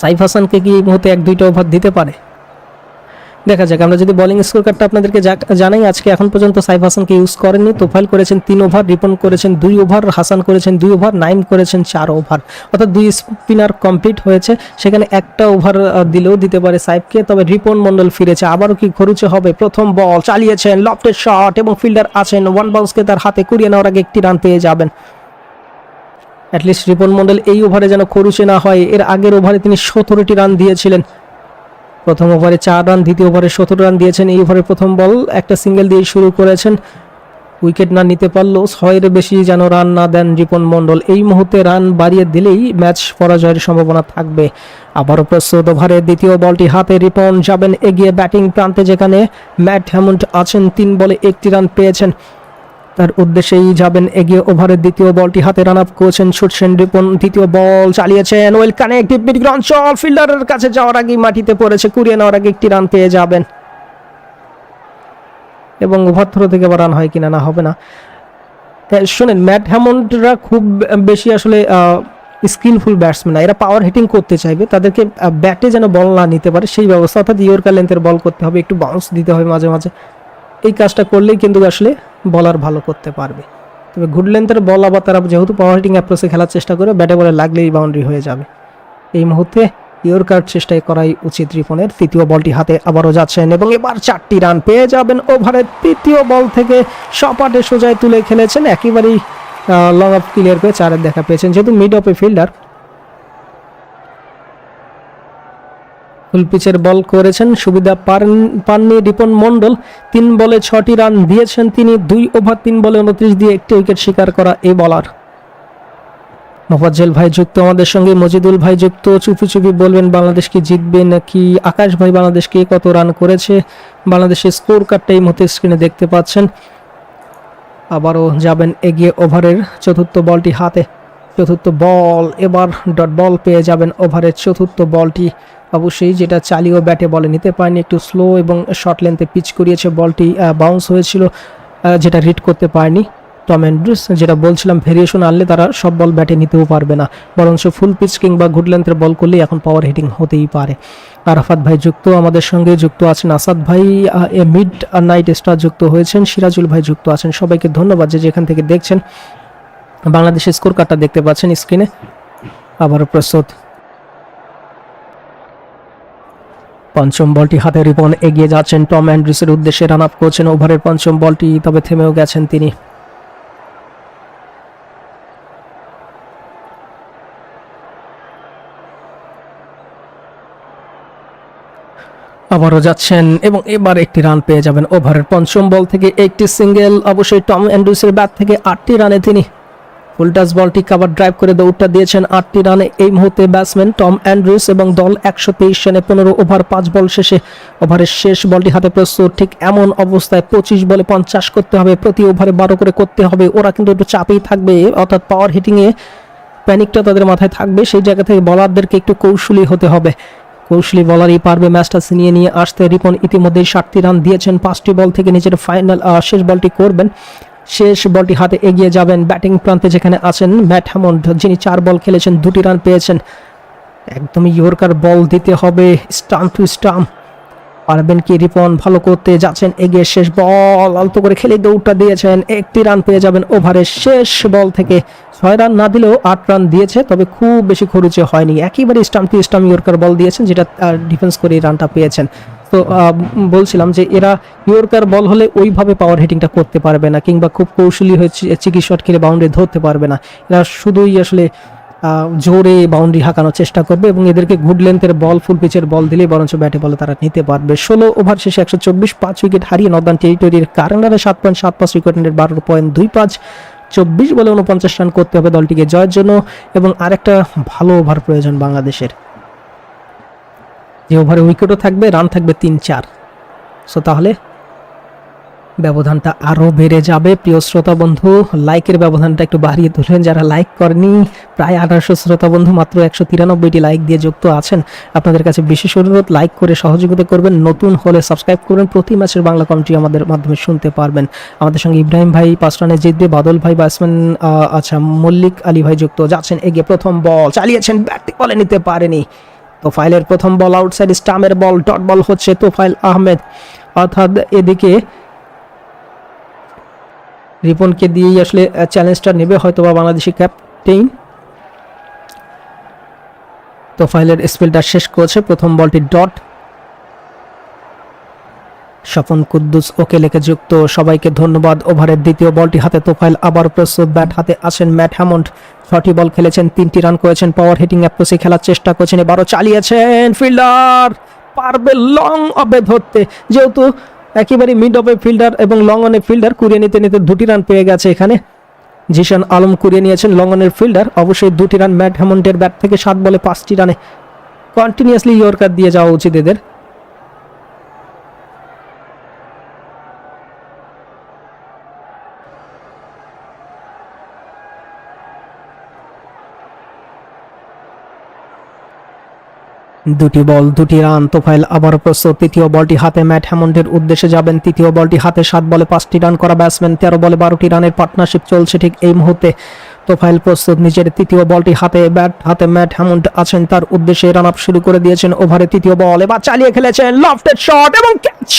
সাইফ হাসানকে কি এই মুহূর্তে এক দুইটা ওভার দিতে পারে? দেখা যাক, আমরা যদি বোলিং স্কোর কার্ডটা আপনাদেরকে জানাই, আজকে এখন পর্যন্ত সাইফ হাসানকে ইউজ করেননি। তোফাইল করেছেন তিন ওভার, রিপন করেছেন দুই ওভার, হাসান করেছেন দুই ওভার, নাইম করেছেন চার ওভার। অর্থাৎ দুই স্পিনার কমপ্লিট হয়েছে। সেখানে একটা ওভার দিলেও দিতে পারে সাইফকে। তবে রিপন মন্ডল ফিরেছে। আবারও কি খরুচে হবে? প্রথম বল চালিয়েছেন লফটের শট এবং ফিল্ডার আছেন। ওয়ান বাউন্সকে তার হাতে কুড়িয়ে নেওয়ার আগে একটি রান পেয়ে যাবেন। অ্যাটলিস্ট রিপন মন্ডল এই ওভারে যেন খরুচে না হয়, এর আগের ওভারে তিনি সতেরোটি রান দিয়েছিলেন। প্রথম ওভারে চার রান দ্বিতীয় ওভারে সতেরো রান দিয়েছেন। এই ওভারে প্রথম বল একটা সিঙ্গেল দিয়ে শুরু করেছেন। উইকেট না নিতে পারলেও ছয়ের বেশি যেন রান না দেন রিপন মণ্ডল এই মুহূর্তে রান বাড়িয়ে দিলেই ম্যাচ পরাজয়ের সম্ভাবনা থাকবে। আবারও প্রস্তুত ওভারে দ্বিতীয় বলটি হাতে রিপন যাবেন, এগিয়ে ব্যাটিং প্রান্তে যেখানে ম্যাট হ্যামন্ড আছেন, তিন বলে একটি রান পেয়েছেন। তার উদ্দেশ্যেই যাবেন এগিয়ে ওভারের দ্বিতীয় বলটি হাতে রান আপ করেছেন ছুটছেন রিপন। দ্বিতীয় বল চালিয়েছেন ওয়েল কানেক্টিভ মিড গ্রাউন্ড চল, ফিল্ডারের কাছে যাওয়ার আগেই মাটিতে পড়েছে, কুড়িয়ে নেওয়ার আগে একটি রান পেয়ে যাবেন। এবং ওভার থ্রো থেকে আবার রান হয় কিনা না হবে না। শোনেন, ম্যাট হ্যামন্ডরা খুব বেশি আসলে স্কিলফুল ব্যাটসম্যান এরা পাওয়ার হিটিং করতে চাইবে, তাদেরকে ব্যাটে যেন বল না নিতে পারে, সেই ব্যবস্থা, অর্থাৎ ইয়র্কার লেন্থের বল করতে হবে, একটু বাউন্স দিতে হবে মাঝে মাঝে। এই কাজটা করলেই কিন্তু আসলে বলার ভালো করতে পারবে। তবে গুড লেন্থের বল আবার তারা যেহেতু পাওয়ার হিটিং অ্যাপ্রোচে খেলার চেষ্টা করে, ব্যাটে বলে লাগলেই বাউন্ডারি হয়ে যাবে। এই মুহূর্তে ইয়র্কার চেষ্টাই করাই উচিত রিপনের। তৃতীয় বলটি হাতে আবারও যাচ্ছেন এবং এবার চারটি রান পেয়ে যাবেন ওভারের তৃতীয় বল থেকে। সপাটে সোজায় তুলে খেলেছেন, একেবারেই লং অফ ক্লিয়ার পেয়ে চারের দেখা পেয়েছেন। যেহেতু মিড অফে ফিল্ডার ফুল পিচের বল করেছেন, সুবিধা পান- পাননি রিপন মণ্ডল। তিন বলে ছটি রান দিয়েছেন তিনি, দুই ওভার, তিন বলে উনত্রিশ দিয়ে একটি উইকেট শিকার করা এই বলার। মোফাজ্জল ভাই যুক্ত আমাদের সঙ্গে, মজিদুল ভাই যুক্ত, চুপি চুপি বলবেন, বাংলাদেশ কি জিতবে নাকি আকাশ ভাই বাংলাদেশকে কত রান করেছে? বাংলাদেশের স্কোর কার্ডটা এই মুহূর্তে স্ক্রিনে দেখতে পাচ্ছেন। আবারও যাবেন এগিয়ে ওভারের চতুর্থ বলটি হাতে। চতুর্থ বল, এবার ডট বল পেয়ে যাবেন ওভারের চতুর্থ বলটি। অবশ্যই যেটা চালিয়েও ব্যাটে বলে নিতে পারেনি, একটু স্লো এবং শর্ট লেন্থে পিচ করিয়েছে বলটি বাউন্স হয়েছিল যেটা রিড করতে পারেনি টম অ্যান্ড্রুস যেটা বলছিলাম ভেরিয়েশন আনলে তারা সব বল ব্যাটে নিতেও পারবে না। বরঞ্চ ফুল পিচ কিংবা গুড লেন্থের বল করলেই এখন পাওয়ার হিটিং হতেই পারে। আরাফাত ভাই যুক্ত, আমাদের সঙ্গে যুক্ত আছেন আসাদ ভাই এ মিড নাইট স্টার যুক্ত হয়েছেন, সিরাজুল ভাই যুক্ত আছেন। সবাইকে ধন্যবাদ যে যেখান থেকে দেখছেন। বাংলাদেশের স্কোর কার্ডটা দেখতে পাচ্ছেন স্ক্রিনে। আবারও প্রস্তুত। পঞ্চম বলটি হাতে রিপন এগিয়ে যাচ্ছেন। টম অ্যান্ড্রিসের উদ্দেশ্যে রান আপ করছেন ওভারের পঞ্চম বলটি, তবে থেমেও গেছেন তিনি। আবারও যাচ্ছেন এবং এবার একটি রান পেয়ে যাবেন ওভারের পঞ্চম বল থেকে। একটি সিঙ্গেল অবশ্যই টম অ্যান্ড্রুসের ব্যাট থেকে আটটি রানে তিনি। ফুলটাস বলটি কাভার ড্রাইভ করে দৌড়টা দিয়েছেন আটটি রানে। এই মুহূর্তে ব্যাটসম্যান টম অ্যান্ড্রুস এবং দল একশো তেইশ রানে পনেরো ওভার পাঁচ বল শেষে। ওভারের শেষ বলটি হাতে প্রস্তুত। ঠিক এমন অবস্থায় পঁচিশ বলে পঞ্চাশ করতে হবে। প্রতি ওভারে বারো করে করতে হবে। ওরা কিন্তু একটু চাপেই থাকবে, অর্থাৎ পাওয়ার হিটিংয়ে প্যানিকটা তাদের মাথায় থাকবে। সেই জায়গা থেকে বলারদেরকে একটু কৌশলী হতে হবে। কৌশলী বলারই পারবে ম্যাচটা ছিনিয়ে নিয়ে আসতে। রিপন ইতিমধ্যেই ষাটটি রান দিয়েছেন। পাঁচটি বল থেকে নিজের ফাইনাল শেষ বলটি করবেন। শেষ বলটি হাতে এগিয়ে যাবেন ব্যাটিং প্রান্তে যেখানে আছেন ম্যাট হ্যামন্ড, যিনি চার বল খেলেছেন, দুটি রান পেয়েছেন। একদমই ইয়র্কার বল দিতে হবে স্টাম্প টু স্টাম্প পারবেন কি রিপন? ভালো করতে যাচ্ছেন, এগিয়ে শেষ বল, আলতো করে খেলে দৌড়টা দিয়েছেন। একটি রান পেয়ে যাবেন ওভারের শেষ বল থেকে। ছয় রান না দিলেও আট রান দিয়েছে, তবে খুব বেশি খরচে হয়নি। একেবারে স্টাম্প টু স্টাম্প ইয়র্কার বল দিয়েছেন, যেটা ডিফেন্স করে রানটা পেয়েছেন। তো বলছিলাম যে এরা ইয়র্কার বল হলে ওইভাবে পাওয়ার হিটিংটা করতে পারবে না, কিংবা খুব কৌশলী হয়ে চিকি শট খেলে বাউন্ডারি ধরতে পারবে না। এরা শুধুই আসলে জোরে বাউন্ডারি হাঁকানোর চেষ্টা করবে এবং এদেরকে গুড লেন্থের বল ফুল পিচের বল দিলে বরঞ্চ ব্যাটে বলে তারা নিতে পারবে। ষোলো ওভার শেষে একশো চব্বিশ, পাঁচ উইকেট হারিয়ে নর্দার্ন টেরিটরির কারেন্ডারে সাত পয়েন্ট সাত পাঁচ উইকেট বারো পয়েন্ট দুই পাঁচ, চব্বিশ বলে উনপঞ্চাশ রান করতে হবে দলটিকে জয়ের জন্য এবং আরেকটা ভালো ওভার প্রয়োজন বাংলাদেশের। যে ওভারে উইকেটও থাকবে, রান থাকবে তিন চার। সো তাহলে ব্যবধানটা আরও বেড়ে যাবে। প্রিয় শ্রোতা বন্ধু লাইকের ব্যবধানটা একটু বাড়িয়ে তুলবেন যারা লাইক করেনি, প্রায় আঠারোশো শ্রোতা বন্ধু, মাত্র একশো তিরানব্বইটি লাইক দিয়ে যুক্ত আছেন। আপনাদের কাছে বিশেষ অনুরোধ লাইক করে সহযোগিতা করবেন, নতুন হলে সাবস্ক্রাইব করবেন। প্রতি ম্যাচের বাংলা কমেন্ট্রি আমাদের মাধ্যমে শুনতে পারবেন। আমাদের সঙ্গে ইব্রাহিম ভাই পাঁচ রানে জিতবে, বাদল ভাই ব্যাটসম্যান আচ্ছা মল্লিক আলী ভাই যুক্ত যাচ্ছেন, এগিয়ে প্রথম বল চালিয়েছেন ব্যাটিং বলে নিতে পারেনি। তোফাইলের প্রথম বল আউটসাইড স্টামের বল ডট বল হচ্ছে তোফাইল আহমেদ। অর্থাৎ এদিকে রিপনকে দিয়েই আসলে চ্যালেঞ্জটা নেবে হয়তো বা বাংলাদেশি ক্যাপ্টেইন তোফাইলের স্পেলটা শেষ করেছে, প্রথম বলটি ডট স্বপন কুদ্দুস ওকে লেখে যুক্ত। সবাইকে ধন্যবাদ। ওভারের দ্বিতীয় বলটি হাতে তোফাইল আবার প্রস্তুত ব্যাট হাতে আছেন ম্যাট হ্যামন্ড। ছটি বল খেলেছেন, তিনটি রান করেছেন। পাওয়ার হিটিং অ্যাপ্রোচে খেলার চেষ্টা করেছেন। এবারও চালিয়েছেন ফিল্ডার পারবে লং অফে ধরতে। যেহেতু একেবারে মিড অফে ফিল্ডার এবং লং অনে ফিল্ডার কুড়িয়ে নিতে নিতে দুটি রান পেয়ে গেছে এখানে। জিশান আলম কুড়িয়ে নিয়েছেন লং অনের ফিল্ডার। অবশ্যই দুটি রান ম্যাট হ্যামন্ডের ব্যাট থেকে সাত বলে পাঁচটি রানে। কন্টিনিউয়াসলি ইয়র্কার দিয়ে যাওয়া উচিত এদের। দুটি বল, দুটি রান। তোফাইল আবার প্রস্তুত। তৃতীয় বলটি হাতে ম্যাট হ্যামন্ডের উদ্দেশ্যে যাবেন। তৃতীয় বলটি হাতে সাত বলে পাঁচটি রান করা ব্যাটসম্যান, তেরো বলে বারোটি রানের পার্টনারশিপ চলছে ঠিক এই মুহূর্তে। তোফাইল প্রস্তুত নিজের তৃতীয় বলটি হাতে ব্যাট, হাতে ম্যাট হ্যামন্ড আছেন তার উদ্দেশ্যে রান আপ শুরু করে দিয়েছেন ওভারে তৃতীয় বল। এবার চালিয়ে খেলেছেন লফটেড শট এবং ক্যাচ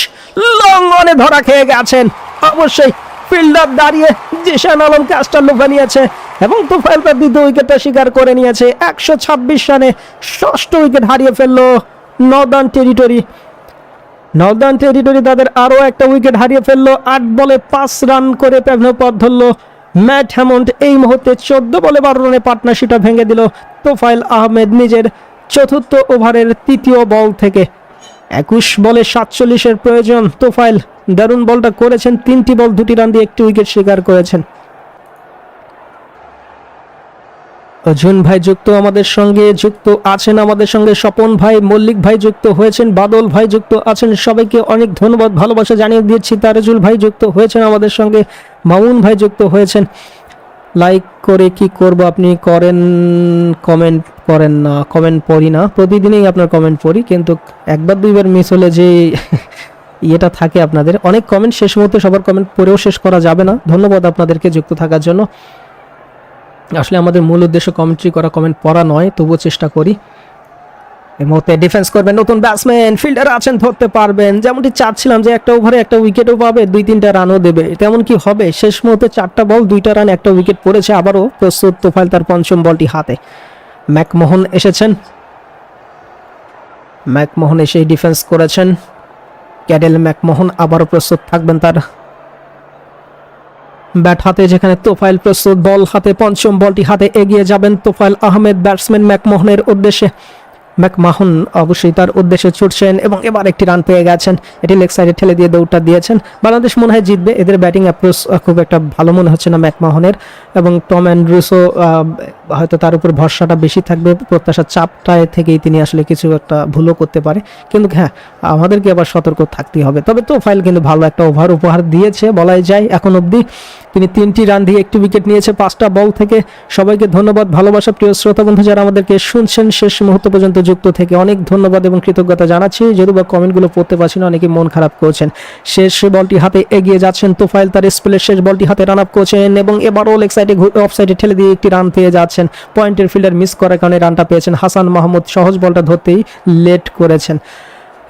লং অনে ধরা খেয়ে গেছেন। অবশ্যই ফিল্ডার দাঁড়িয়ে জিশান আলম ক্যাচটা লুফে নিয়েছে এবং তোফাইল তার দ্বিতীয় উইকেটটা শিকার করে নিয়েছে। একশো ছাব্বিশ রানে ষষ্ঠ উইকেট হারিয়ে ফেলল নর্দার্ন টেরিটরি। নর্দার্ন টেরিটরি তাদের আরও একটা উইকেট হারিয়ে ফেলল। আট বলে পাঁচ রান করে প্যাভনো পথ ধরলো। ম্যাট হ্যামন্ড এই মুহূর্তে চোদ্দ বলে বারো রানে পার্টনারশিপটা ভেঙে দিল। তোফাইল আহমেদ নিজের চতুর্থ ওভারের তৃতীয় বল থেকে একুশ বলে সাতচল্লিশের প্রয়োজন। তোফাইল দারুণ বলটা করেছেন। তিনটি বল, দুটি রান দিয়ে একটি উইকেট শিকার করেছেন। অর্জুন ভাই যুক্ত আমাদের সঙ্গে, যুক্ত আছেন আমাদের সঙ্গে। স্বপন ভাই, মল্লিক ভাই যুক্ত হয়েছেন। বাদল ভাই যুক্ত আছেন। সবাইকে অনেক ধন্যবাদ, ভালোবাসা জানিয়ে দিয়েছি তারাজুল ভাই যুক্ত হয়েছেন আমাদের সঙ্গে। মামুন ভাই যুক্ত হয়েছেন। লাইক করে কি করব আপনি করেন কমেন্ট করেন না কমেন্ট পড়ি না। প্রতিদিনই আপনার কমেন্ট পড়ি, কিন্তু একবার দুইবার মিস হলে যে ইয়েটা থাকে আপনাদের, অনেক কমেন্ট শেষ মুহূর্তে সবার কমেন্ট পড়েও শেষ করা যাবে না। ধন্যবাদ আপনাদেরকে যুক্ত থাকার জন্য। আসলে আমাদের মূল উদ্দেশ্য কমেন্ট্রি করা কমেন্ট পড়া নয়, তবুও চেষ্টা করি। এই মুহূর্তে ডিফেন্স করবেন নতুন ব্যাটসম্যান ফিল্ডার আছেন, ধরতে পারবেন। যেমনটি চাচ্ছিলাম যে একটা ওভারে একটা উইকেটও পাবে, দুই, তিনটা রানও দেবে। তেমন কি হবে? শেষ মুহূর্তে চারটা বল দুইটা রান একটা উইকেট পড়েছে আবারও প্রস্তুত তোফাইল তার পঞ্চম বলটি হাতে। ম্যাকমোহন এসেছেন। ম্যাকমোহন এসেই ডিফেন্স করেছেন। ক্যাডেল ম্যাকমোহন আবারও প্রস্তুত থাকবেন তার। ব্যাট হাতে যেখানে তোফাইল প্রস্তুত বল হাতে পঞ্চম বলটি হাতে এগিয়ে যাবেন তোফাইল আহমেদ ব্যাটসম্যান ম্যাকমোহনের উদ্দেশ্যে। ম্যাকমাহন অবশ্যই তার উদ্দেশ্যে ছুটছেন এবং এবার একটি রান পেয়ে গেছেন। এটি লেগ সাইডে ঠেলে দিয়ে দৌড়টা দিয়েছেন। বাংলাদেশ মনে হয় জিতবে। এদের ব্যাটিং অ্যাপ্রোচ খুব একটা ভালো মনে হচ্ছে না ম্যাকমাহনের। এবং টম অ্যান্ড্রুসও হয়তো তার উপর ভরসাটা বেশি থাকবে। প্রত্যাশার চাপটায় থেকেই তিনি আসলে কিছু একটা ভুলও করতে পারে। কিন্তু হ্যাঁ আমাদেরকে আবার সতর্ক থাকতেই হবে। তবে তো ফাইল কিন্তু ভালো একটা ওভার উপহার দিয়েছে বলাই যায় এখন অবধি। তিনি তিনটি রান দিয়ে একটি উইকেট নিয়েছে। পাঁচটা বল থেকে। সবাইকে ধন্যবাদ, ভালোবাসা। প্রিয় শ্রোতা বন্ধু, যারা আমাদেরকে শুনছেন, শেষ মুহূর্ত পর্যন্ত যুক্ত থেকে অনেক ধন্যবাদ এবং কৃতজ্ঞতা জানাচ্ছি। যদিও বা কমেন্টগুলো পড়তে পারছি না, অনেকে মন খারাপ করছেন। শেষ বলটি হাতে এগিয়ে যাচ্ছেন তোফাইল তার স্পেলের শেষ বলটি হাতে রান আপ করছেন এবং এবারও লেগ সাইডে অফ সাইডে ঠেলে দিয়ে একটি রান পেয়ে যাচ্ছেন। পয়েন্টের ফিল্ডার মিস করার কারণে রানটা পেয়েছেন হাসান মাহমুদ। সহজ বলটা ধরতেই লেট করেছেন।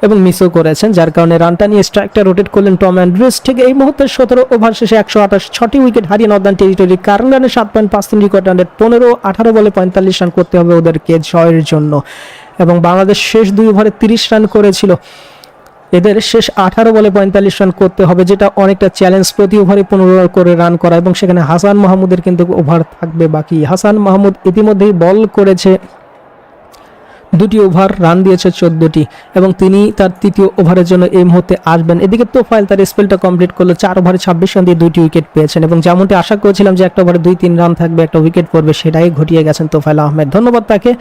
এবং মিসও করেছেন, যার কারণে রানটা নিয়ে স্ট্রাইকটা রোটেট করলেন টম অ্যান্ড্রুস। ঠিক এই মুহূর্তে সতেরো ওভার শেষে একশো আঠাশ, ছটি উইকেট হারিয়ে নর্দার্ন টেরিটরি কারণ রানে সাত পয়েন্ট পাঁচ তিন রেকর্ড রানের পনেরো, আঠারো বলে পঁয়তাল্লিশ রান করতে হবে ওদেরকে জয়ের জন্য। এবং বাংলাদেশ শেষ দুই ওভারে তিরিশ রান করেছিল। এদের শেষ আঠারো বলে পঁয়তাল্লিশ রান করতে হবে, যেটা অনেকটা চ্যালেঞ্জ প্রতি ওভারে পনেরো করে রান করা। এবং সেখানে হাসান মাহমুদের কিন্তু ওভার থাকবে বাকি। হাসান মাহমুদ ইতিমধ্যেই বল করেছে দুটি ওভার রান দিয়েছে চোদ্দটি এবং তিনি তার তৃতীয় ওভারের জন্য এই মুহূর্তে আসবেন। এদিকে তোফাইল তার স্পেলটা কমপ্লিট করল, চার ওভারে ছাব্বিশ রান দিয়ে দুইটি উইকেট পেয়েছেন এবং যেমনটি আশা করেছিলাম যে একটা ওভারে দুই তিন রান থাকবে, একটা উইকেট পড়বে, সেটাই ঘটিয়ে গেছেন তোফাইল আহমেদ। ধন্যবাদ তাকে।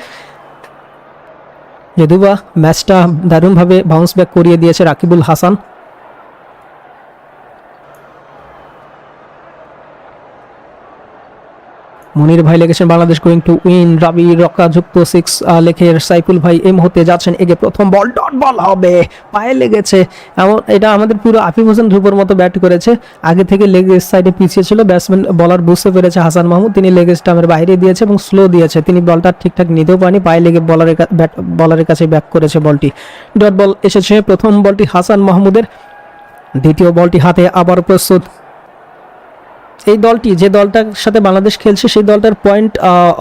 যদিবা ম্যাচটা দারুণভাবে বাউন্স ব্যাক করিয়ে দিয়েছে রাকিবুল হাসান। মনির ভাই লেগেছেন বাংলাদেশ গোয়িং টু উইন রাবি রকা যুক্ত সিক্স লেখের সাইফুল ভাই, এই মুহূর্তে যাচ্ছেন এগে প্রথম বল ডট বল হবে। পায়ে লেগেছে। এমন, এটা আমাদের পুরো আফিফ হোসেন ধ্রুবর মতো ব্যাট করেছে। আগে থেকে লেগ সাইডে পিছিয়ে ছিল ব্যাটসম্যান বলার বুঝতে পেরেছে হাসান মাহমুদ। তিনি লেগ স্টামের বাইরে দিয়েছে এবং স্লো দিয়েছে। তিনি বলটা ঠিকঠাক নিতেও পারেনি, পায়ে লেগে বলারের ব্যাট বলারের কাছে ব্যাক করেছে বলটি ডট বল এসেছে, প্রথম বলটি হাসান মাহমুদের। দ্বিতীয় বলটি হাতে আবার প্রস্তুত। এই দলটি, যে দলটার সাথে বাংলাদেশ খেলছে, সেই দলটার পয়েন্ট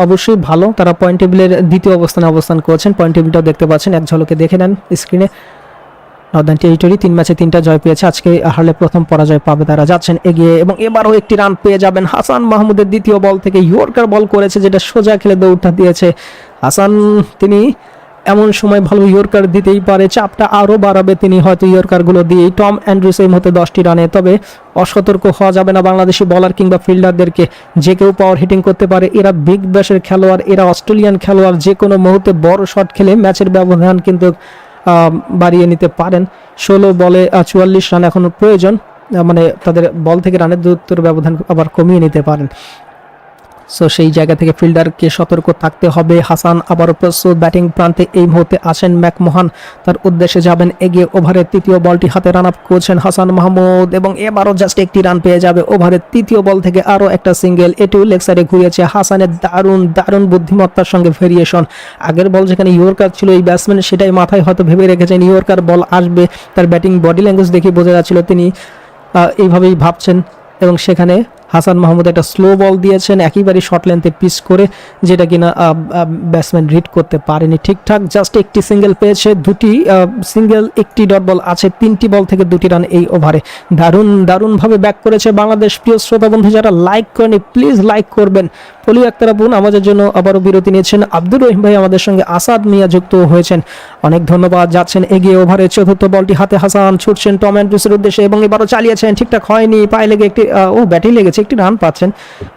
অবশ্যই ভালো। তারা পয়েন্ট টেবিলের দ্বিতীয় অবস্থানে অবস্থান করছেন। পয়েন্ট টেবিলটাও দেখতে পাচ্ছেন। এক ঝলকে দেখে নেন স্ক্রিনে নর্দার্ন টেরিটরি তিন ম্যাচে তিনটা জয় পেয়েছে। আজকে হারলে প্রথম পরাজয় পাবে তারা। যাচ্ছেন এগিয়ে এবং এবারও একটি রান পেয়ে যাবেন হাসান মাহমুদের দ্বিতীয় বল থেকে। ইয়র্কার বল করেছে, যেটা সোজা খেলে দৌড়টা দিয়েছে। হাসান, তিনি এমন সময় ভালো ইয়র্কার দিতেই পারে, চাপটা আরও বাড়াবে। তিনি হয়তো ইয়র্কারগুলো দিয়েই টম অ্যান্ড্রুস এই মধ্যে দশটি রানে, তবে অসতর্ক হওয়া যাবে না বাংলাদেশি বলার কিংবা ফিল্ডারদেরকে যে কেউ পাওয়ার হিটিং করতে পারে, এরা বিগ ব্যাশের খেলোয়াড়, এরা অস্ট্রেলিয়ান খেলোয়াড়, যে কোনো মুহূর্তে বড় শট খেলে ম্যাচের ব্যবধান কিন্তু বাড়িয়ে নিতে পারেন। ষোলো বলে চুয়াল্লিশ রান এখনও প্রয়োজন মানে তাদের বল থেকে রানের দূরত্বের ব্যবধান আবার কমিয়ে নিতে পারেন। সো সেই জায়গা থেকে ফিল্ডারকে সতর্ক থাকতে হবে। হাসান আবারও প্রস্তুত। ব্যাটিং প্রান্তে এই মুহূর্তে আসেন ম্যাকমোহান। তার উদ্দেশ্যে যাবেন এগিয়ে ওভারের তৃতীয় বলটি হাতে রান আপ করছেন হাসান মাহমুদ এবং এবারও জাস্ট একটি রান পেয়ে যাবে ওভারের তৃতীয় বল থেকে আরও একটা সিঙ্গেল এটিও লেগ সাইডে ঘুরিয়েছে হাসানের দারুণ দারুণ বুদ্ধিমত্তার সঙ্গে ভেরিয়েশন আগের বল যেখানে ইয়র্কার ছিল এই ব্যাটসম্যান সেটাই মাথায় হয়তো ভেবে রেখেছেন ইয়র্কার বল আসবে। তার ব্যাটিং বডি ল্যাঙ্গুয়েজ দেখে বোঝা যাচ্ছিল তিনি এইভাবেই ভাবছেন এবং সেখানে হাসান মাহমুদ একটা স্লো বল দিয়েছেন, একেবারে শর্ট লেন্থে পিচ করে, যেটা কিনা ব্যাটসম্যান রিড করতে পারেনি ঠিকঠাক। জাস্ট একটি সিঙ্গেল পেয়েছে, দুটি সিঙ্গেল একটি ডট বল আছে, তিনটি বল থেকে দুটি রান এই ওভারে দারুণ, দারুণভাবে ব্যাক করেছে বাংলাদেশ। প্রিয় শ্রোতা বন্ধু, যারা লাইক করেনি প্লিজ লাইক করবেন। পলি আক্তার আবুন আমাদের জন্য আবারও বিরতি নিয়েছেন। আব্দুর রহিম ভাই আমাদের সঙ্গে আসাদ মিয়া যুক্ত হয়েছেন। অনেক ধন্যবাদ, যাচ্ছেন এগিয়ে ওভারে চতুর্থ বলটি হাতে হাসান, ছুটছেন টম অ্যান্ড্রুসের উদ্দেশ্যে এবং এবারও চালিয়েছেন, ঠিকঠাক হয়নি, পায়ে লেগে একটি ও ব্যাটেই লেগেছে। একটি রান পাচ্ছেন।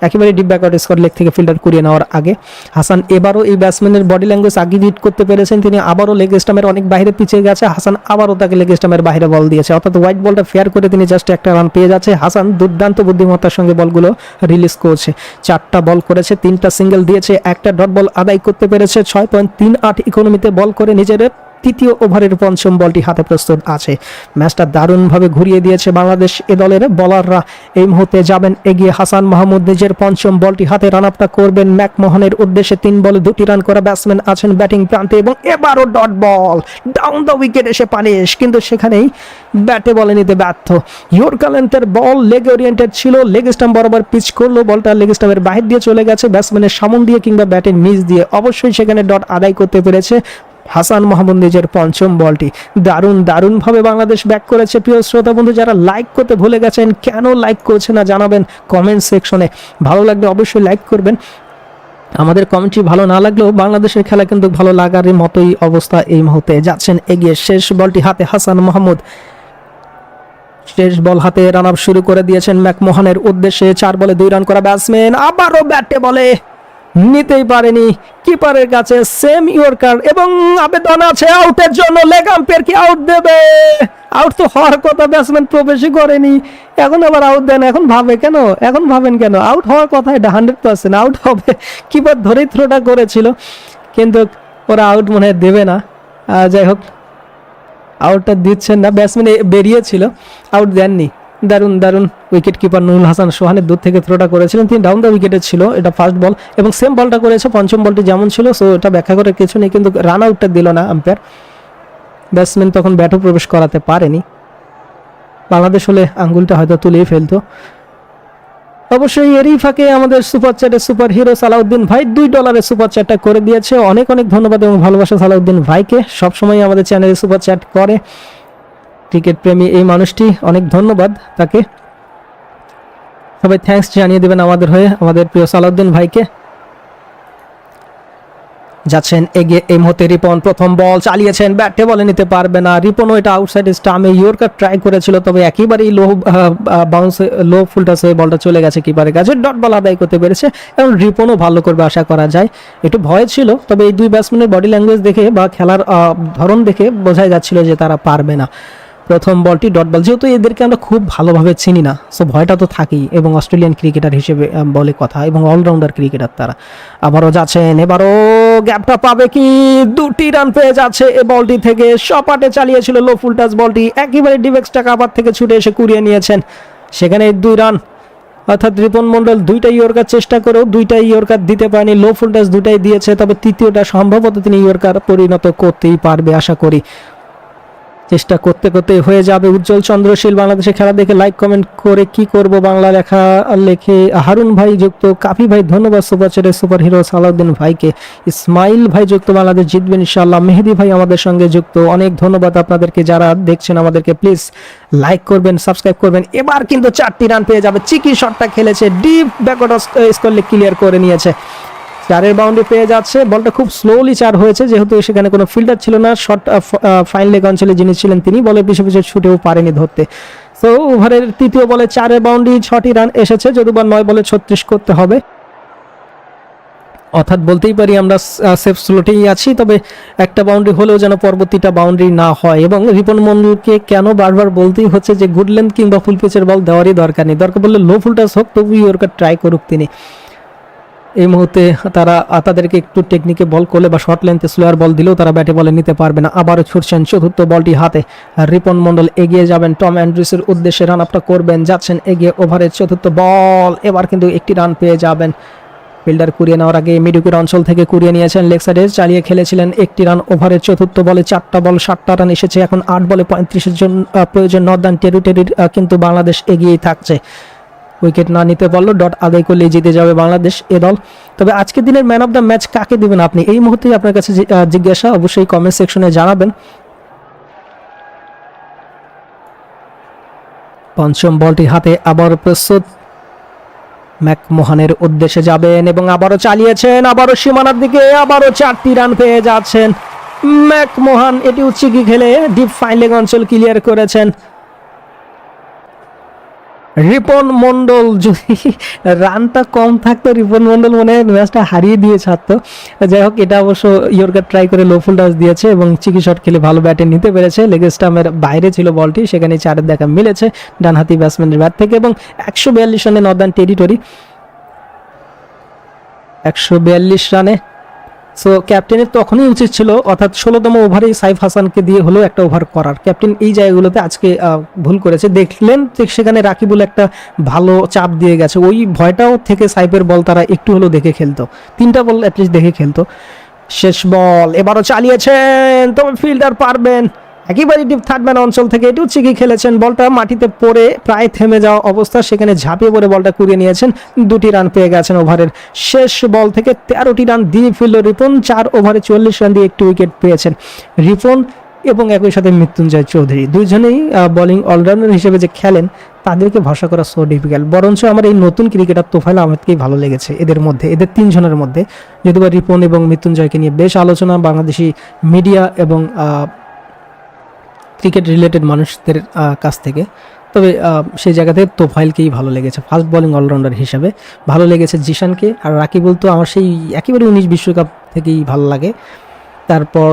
একেবারে ডিপ ব্যাকআউট স্কোর লেগ থেকে ফিল্ডার করিয়ে নেওয়ার আগে। হাসান এবারও এই ব্যাটসম্যানের বডি ল্যাঙ্গুয়েজ আগে রিড করতে পেরেছেন। তিনি আবারও লেগ স্টামের অনেক বাইরে পিছিয়ে গেছে। হাসান আবারও তাকে লেগ স্টামের বাইরে বল দিয়েছে। অর্থাৎ হোয়াইট বলটা ফেয়ার করে তিনি জাস্ট একটা রান পেয়ে যাচ্ছে। হাসান দুর্দান্ত বুদ্ধিমত্তার সঙ্গে বলগুলো রিলিজ করছে। চারটা বল করেছে, তিনটা সিঙ্গেল দিয়েছে, একটা ডট বল আদায় করতে পেরেছে। ছয় পয়েন্ট তিন আট ইকোনমিতে বল করে নিজের তৃতীয় ওভারের পঞ্চম বলটি হাতে প্রস্তুত আছে। ম্যাচটা দারুণভাবে ঘুরিয়ে দিয়েছে বাংলাদেশ এ দলের বলাররা। এই মুহূর্তে যাবেন এগিয়ে হাসান মাহমুদ নিজের পঞ্চম বলটি হাতে রান আপটা করবেন ম্যাকমোহনের উদ্দেশ্যে। তিন বলে দুটি রান করা ব্যাটসম্যান আছেন ব্যাটিং প্রান্তে এবং এবারও dot ball. Down the wicket এসে পানিশ, কিন্তু সেখানেই ব্যাটে বলে নিতে ব্যর্থ। ইয়র্কালেন্টের বল লেগ ওরিয়েন্টেড ছিল, লেগ স্টাম্প বরাবর পিচ করল বলটা লেগ স্টাম্পের বাহির দিয়ে চলে গেছে। ব্যাটসম্যানের সামন দিয়ে কিংবা ব্যাটের মিস দিয়ে অবশ্যই সেখানে ডট আদায় করতে পেরেছে। হাসান মাহমুদ নিজের পঞ্চম বলটি। দারুণ, দারুণভাবে বাংলাদেশ ব্যাক করেছে। প্রিয় শ্রোতা বন্ধু, যারা লাইক করতে ভুলে গেছেন, কেন লাইক করছে না জানাবেন কমেন্ট সেকশনে ভালো লাগলে অবশ্যই লাইক করবেন। আমাদের কমেন্ট্রি ভালো না লাগলেও বাংলাদেশের খেলা কিন্তু ভালো লাগার মতোই অবস্থা এই মুহূর্তে। যাচ্ছেন এগিয়ে শেষ বলটি হাতে হাসান মাহমুদ। শেষ বল হাতে রান আপ শুরু করে দিয়েছেন ম্যাকমোহনের উদ্দেশ্যে। চার বলে দুই রান করা ব্যাটসম্যান আবারও ব্যাটে বলে। নিতেই পারেনি। কিপারের কাছে সেম ইয়র্কার এবং আবেদন আছে আউটের জন্য। লেগ আম্পায়ার কি আউট দেবে? আউট তো হওয়ার কথা ব্যাটসম্যান প্রবেশই করেনি। এখন আবার আউট দেন, এখন ভাবে কেন? এখন ভাবেন কেন? আউট হওয়ার কথা, এটা হান্ড্রেড পার্সেন্ট আউট হবে। কিপার ধরেই থ্রোটা করেছিল। কিন্তু ওরা আউট মনে হয় দেবে না। যাই হোক, আউটটা দিচ্ছেন না। ব্যাটসম্যান বেরিয়েছিল, আউট দেননি। দারুণ দারুণ উইকেট কিপার নুরুল হাসান সোহানের দূর থেকে থ্রোটা করেছিলেন। তিনি ডাউন দ্য উইকেটে ছিল, এটা ফার্স্ট বল এবং সেম বলটা করেছে, পঞ্চম বলটি যেমন ছিল সো এটা ব্যাখ্যা করে কিছু নেই, কিন্তু রান আউটটা দিল না আম্পায়ার ব্যাটসম্যান তখন ব্যাটও প্রবেশ করাতে পারেনি। বাংলাদেশ হলে আঙ্গুলটা হয়তো তুলেই ফেলতো। অবশ্যই এরই ফাঁকে আমাদের সুপার চ্যাটের সুপার হিরো সালাউদ্দিন ভাই দুই ডলারের সুপার চ্যাটটা করে দিয়েছে। অনেক অনেক ধন্যবাদ এবং ভালোবাসা সালাউদ্দিন ভাইকে। সবসময় আমাদের চ্যানেলে সুপার চ্যাট করে। ক্রিকেট প্রেমী এই মানুষটি, অনেক ধন্যবাদ তাকে। সবাই থ্যাঙ্কস জানিয়ে দেবেন আমাদের হয়ে, আমাদের প্রিয় সালাউদ্দিন ভাইকে। যাচ্ছেন, এগিয়ে এই মুহূর্তে রিপন, প্রথম বল চালিয়েছেন, ব্যাটে বলে নিতে পারবে না। রিপনও এটা আউটসাইড স্টামে ইয়র্কার ট্রাই করেছিল, তবে একেবারেই লো বাউন্স লো ফুলটাস হয়ে বলটা চলে গেছে কিপারের কাছে। ডট বল আদায় করতে পেরেছে, এবং রিপনও ভালো করবে আশা করা যায়। একটু ভয় ছিল, তবে এই দুই ব্যাটসম্যানের বডি ল্যাঙ্গুয়েজ দেখে বা খেলার ধরন দেখে বোঝাই যাচ্ছিল যে তারা পারবে না। প্রথম বলটি ডট বল। যেহেতু এদেরকে আমরা খুব ভালোভাবে চিনি না সো ভয়টা তো থাকেই এবং অস্ট্রেলিয়ান ক্রিকেটার হিসেবে বলে কথা এবং অলরাউন্ডার ক্রিকেটার তারা। আবারও যাচ্ছেন, এবারও গ্যাপটা পাবে কি? দুটি রান পেয়ে যাচ্ছে এ বলটি থেকে। সপাটে চালিয়েছিল লো ফুল টাচ বলটি। একেবারে ডিভেক্সটা কাবার থেকে ছুটে এসে কুড়িয়ে নিয়েছেন। সেখানে দুই রান। অর্থাৎ রিপন মন্ডল দুইটাই ইয়র্কার চেষ্টা করেও দুইটাই ইয়র্কার দিতে পারেনি। লো ফুল টাচ দুইটাই দিয়েছে, তবে তৃতীয়টা সম্ভবত তিনি ইয়র্কার পরিণত করতেই পারবে, আশা করি। চেষ্টা করতে করতে হয়ে যাবে। উজ্জ্বল চন্দ্রশীল বাংলাদেশে খেলা দেখে লাইক কমেন্ট করে কি করব বাংলা লেখা লেখে। হারুন ভাই যুক্ত, কাফি ভাই ধন্যবাদ সুপার চ্যাটের সুপার হিরো সালাউদ্দিন ভাইকে। ইসমাইল ভাই যুক্ত, বাংলাদেশ জিতবে ইনশাল্লাহ মেহেদি ভাই আমাদের সঙ্গে যুক্ত, অনেক ধন্যবাদ আপনাদেরকে যারা দেখছেন আমাদেরকে। প্লিজ লাইক করবেন সাবস্ক্রাইব করবেন। এবার কিন্তু চারটি রান পেয়ে যাবে। চিকি শটটা খেলেছে, ডিপ ব্যাকওয়ার্ড স্কোর ক্লিয়ার করে নিয়েছে। চারের বাউন্ডারি পেয়ে যাচ্ছে। বলটা খুব স্লোলি চার হয়েছে, যেহেতু সেখানে কোনো ফিল্ডার ছিল না শর্ট ফাইন লেগ অঞ্চলে যিনি ছিলেন তিনি, বলের পিছু পিছু ছুটেও পারেনি ধরতে। তো ওভারের তৃতীয় বলে চারের বাউন্ডারি ছটি রান এসেছে যদি বা নয় বলে ছত্রিশ করতে হবে। অর্থাৎ বলতেই পারি আমরা সেফ স্লোটেই আছি, তবে একটা বাউন্ডারি হলেও যেন পরবর্তীটা বাউন্ডারি না হয়। এবং রিপন মন্ডলকে কেন বারবার বলতেই হচ্ছে যে গুড লেন্থ কিংবা ফুল পিচের বল দেওয়ারই দরকার নেই। দরকার বললে লো ফুল টাচ হোক তবু ইয়র্কার ট্রাই করুক তিনি। এই মুহূর্তে তারা তাদেরকে একটু টেকনিকে বল করলে বা শর্ট লেন্থে স্লোয়ার বল দিলেও তারা ব্যাটে বলে নিতে পারবে না। আবারও ছুটছেন চতুর্থ বলটি হাতে। রিপন মন্ডল এগিয়ে যাবেন। টম অ্যান্ড্রিসের উদ্দেশ্যে রান আপটা করবেন। যাচ্ছেন এগিয়ে ওভারের চতুর্থ বল এবার কিন্তু একটি রান পেয়ে যাবেন। ফিল্ডার কুড়িয়ে নেওয়ার আগে মিডুকের অঞ্চল থেকে কুড়িয়ে নিয়েছেন লেগ সাইডে চালিয়ে খেলেছিলেন একটি রান ওভারের চতুর্থ বলে চারটা বল সাতটা রান এসেছে। এখন আট বলে পঁয়ত্রিশের জন্য প্রয়োজন। নর্দার্ন টেরিটরির আহ, কিন্তু বাংলাদেশ এগিয়েই থাকছে। উইকেট না নিতে পারল ডট আদায় করলে জিতে যাবে বাংলাদেশ এ দল। তবে আজকের দিনের ম্যান অফ দ্য ম্যাচ কাকে দিবেন আপনি? এই মুহূর্তেই আপনার কাছে জিজ্ঞাসা, অবশ্যই কমেন্ট সেকশনে জানাবেন। পঞ্চম বলটি হাতে আবার প্রস্তুত। ম্যাকমোহনের উদ্দেশ্যে যাবেন এবং আবারও চালিয়েছেন, আবারও সীমানার দিকে, আবারও চারটি রান পেয়ে যাচ্ছেন ম্যাকমোহন। এটি উচ্চিকি খেলে ডিপ ফাইলিং অঞ্চল ক্লিয়ার করেছেন। রিপন মন্ডল যদি রানটা কম থাকতো, রিপন মন্ডল মনে হয় ম্যাচটা হারিয়ে দিয়ে ছাড়তো। যাই হোক, এটা অবশ্য ইয়র্কার ট্রাই করে লো ফুল টাচ দিয়েছে এবং চিকি শট খেলে ভালো ব্যাটে নিতে পেরেছে। লেগ স্টাম্পের বাইরে ছিল বলটি, সেখানে চারের দেখা মিলেছে ডানহাতি ব্যাটসম্যানের ব্যাট থেকে এবং একশো বিয়াল্লিশ রানে নর্দার্ন টেরিটরি, একশো বিয়াল্লিশ রানে সো ক্যাপ্টেনের তখনই উচিত ছিল, অর্থাৎ ষোলোতম ওভারে সাইফ হাসানকে দিয়ে হলেও একটা ওভার করার। ক্যাপ্টেন এই জায়গাগুলোতে আজকে ভুল করেছে। দেখলেন ঠিক সেখানে রাকিবুল একটা ভালো চাপ দিয়ে গেছে। ওই ভয়টাও থেকে সাইফের বল তারা একটু হলেও দেখে খেলতো। তিনটা বল অ্যাটলিস্ট দেখে খেলতো। শেষ বল, এবারও চালিয়েছেন, তবে ফিল্ডার পারবেন। একেবারে ডিপ থার্ড ম্যান অঞ্চল থেকে এটিও চিকি খেলেছেন। বলটা মাটিতে পড়ে প্রায় থেমে যাওয়া অবস্থা, সেখানে ঝাঁপিয়ে পড়ে বলটা কুড়িয়ে নিয়েছেন। দুটি রান পেয়ে গেছেন ওভারের শেষ বল থেকে তেরোটি রান দিয়ে ফিরল রিপন। চার ওভারে চল্লিশ রান দিয়ে একটি উইকেট পেয়েছেন রিপন এবং একই সাথে মৃত্যুঞ্জয় চৌধুরী। দুইজনেই বোলিং অলরাউন্ডার হিসেবে যে খেলেন, তাদেরকে ভরসা করা সো ডিফিকাল্ট বরঞ্চ আমার এই নতুন ক্রিকেটার তোফাইল আহমেদকেই ভালো লেগেছে এদের মধ্যে, এদের তিনজনের মধ্যে। যদিও বা রিপন এবং মৃত্যুঞ্জয়কে নিয়ে বেশ আলোচনা, বাংলাদেশি মিডিয়া এবং ক্রিকেট রিলেটেড মানুষদের কাছ থেকে। তবে সেই জায়গা থেকে তোফাইলকেই ভালো লেগেছে। ফাস্ট বলিং অলরাউন্ডার হিসাবে ভালো লেগেছে জিশানকে। আর রাকিবুল তো আমার সেই একেবারে উনিশ বিশ্বকাপ থেকেই ভালো লাগে। তারপর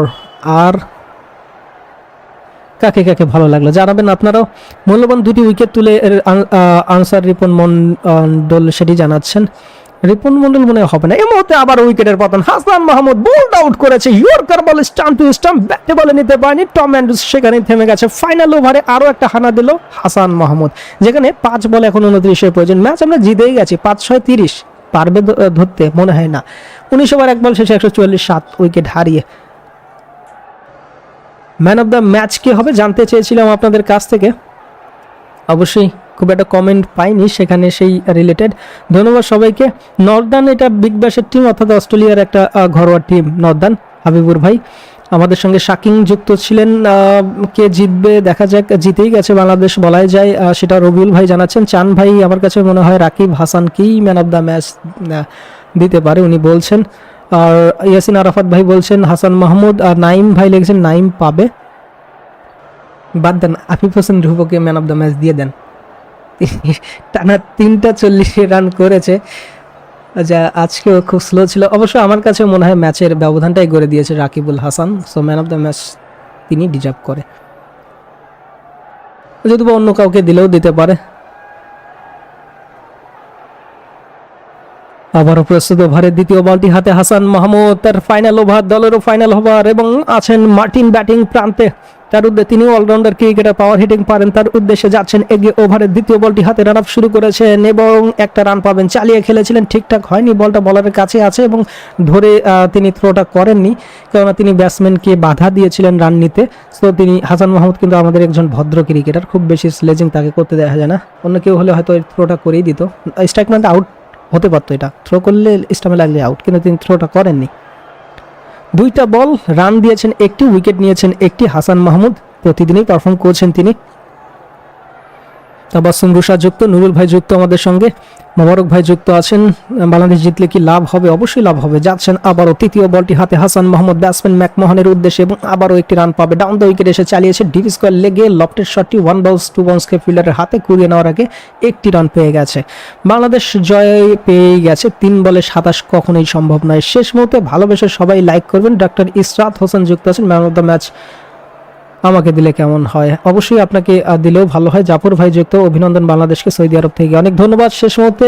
আর কাকে কাকে ভালো লাগল জানাবেন আপনারাও। মূল্যবান দুটি উইকেট তুলে আনসার রিপন মন্ডল সেটি জানাচ্ছেন। রিপন মন্ডল মনে হবে না। এই মুহূর্তে আবার উইকেটের পতন। হাসান মাহমুদ বোল্ড আউট করেছে। Yorker ball stump to stump ব্যাটে বলে নিতে পারেনি। টম অ্যান্ড্রুস সেখানে থেমে গেছে। ফাইনাল ওভারে আরও একটা হানা দিল হাসান মাহমুদ। যেখানে পাঁচ বল এখন উনত্রিশের প্রয়োজন। ম্যাচ আমরা জিতেই গেছি। পাঁচ, ছয়, তিরিশ পারবে ধরতে মনে হয় না। উনিশ ওভার, এক বল শেষে একশো চুয়াল্লিশ, সাত উইকেট হারিয়ে। ম্যান অফ দ্য ম্যাচ কি হবে জানতে চেয়েছিলাম আপনাদের কাছ থেকে। অবশ্যই খুব একটা কমেন্ট পাইনি, সেখানে সেই রিলেটেড ধন্যবাদ সবাইকে। নর্দান, এটা বিগ ব্যাশের টিম অর্থাৎ অস্ট্রেলিয়ার একটা ঘরোয়া টিম নর্দান, হাবিবুর ভাই। আমাদের সঙ্গে শাকিং যুক্ত ছিলেন কে জিতবে দেখা যাক, জিতেই গেছে বাংলাদেশ, বলাই যায় সেটা রবিউল ভাই জানাচ্ছেন। চান ভাই, আমার কাছে মনে হয় রাকিব হাসানকেই ম্যান অফ দ্য ম্যাচ দিতে পারে, উনি বলছেন। আর ইয়াসিন আরাফাত ভাই বলছেন, হাসান মাহমুদ আর নাইম ভাই লিখেছেন, নাইম পাবে। বাদ দেন, আফিফ হোসেন ধ্রুবকে ম্যান অফ দ্য ম্যাচ দিয়ে দেন। টানা তিনটা চল্লিশে রান করেছে, যা আজকেও খুব স্লো ছিল। অবশ্য আমার কাছে মনে হয় ম্যাচের ব্যবধানটাই করে দিয়েছে Rakibul Hasan. So man of the match তিনি ডিজার্ভ করে। যদি বা অন্য কাউকে দিলেও দিতে পারে। আবারও প্রস্তুত ওভারের দ্বিতীয় বলটি হাতে হাসান মাহমুদ, তার ফাইনাল ওভার দলেরও ফাইনাল ওভার এবং আছেন মার্টিন ব্যাটিং প্রান্তে। তার উদ্দেশ্যে তিনি অলরাউন্ডার ক্রিকেটার পাওয়ার হিটিং পারেন। তার উদ্দেশ্যে যাচ্ছেন, এগিয়ে ওভারের দ্বিতীয় বলটি হাতে রান আপ শুরু করেছেন এবং একটা রান পাবেন। চালিয়ে খেলেছিলেন, ঠিকঠাক হয়নি। বলটা বলারের কাছে আছে এবং ধরে তিনি থ্রোটা করেননি। কেননা তিনি ব্যাটসম্যানকে বাধা দিয়েছিলেন রান নিতে। তো তিনি হাসান মাহমুদ কিন্তু আমাদের একজন ভদ্র ক্রিকেটার খুব বেশি স্লেজিং তাকে করতে দেখা যায় না। অন্য কেউ হলে হয়তো থ্রোটা করেই দিত। স্ট্রাইক মানে আউট হতে পারতো এটা। থ্রো করলে স্টামে লাগলে আউট কিন্তু তিনি থ্রোটা করেননি। দুইটা বল, রান দিয়েছেন একটি, উইকেট নিয়েছেন একটি। হাসান মাহমুদ প্রতিদিনই পারফর্ম করছেন তিনি। তাবাসুম রুষা যুক্ত, নুরুল ভাই যুক্ত আমাদের সঙ্গে। মোবারক ভাই যুক্ত আছেন। বাংলাদেশ জিতলে কি লাভ হবে? অবশ্যই লাভ হবে। যাচ্ছেন আবারও তৃতীয় বলটি হাতে হাসান মোহাম্মদ ব্যাটসম্যান ম্যাকমোহনের উদ্দেশ্যে এবং আবারও একটি রান পাবে। ডাউন দ্য উইকেট এসে চালিয়েছে ডিপ স্কোয়ার লেগে লফটের শটটি ওয়ান বাউন্স টু বাউন্সকে ফিল্ডারের হাতে কুড়িয়ে নেওয়ার আগে একটি রান পেয়ে গেছে। বাংলাদেশ জয় পেয়ে গেছে। তিন বলে সাতাশ কখনোই সম্ভব নয়। শেষ মুহূর্তে ভালোবেসে সবাই লাইক করবেন। ডাক্তার ইসরাত হোসেন যুক্ত আছেন। ম্যান অফ দ্য ম্যাচ আমাকে দিলে কেমন হয়? অবশ্যই আপনাকে দিলেও ভালো হয়। জাফর ভাই যুক্ত, অভিনন্দন বাংলাদেশকে সৌদি আরব থেকে। অনেক ধন্যবাদ শেষ মুহূর্তে।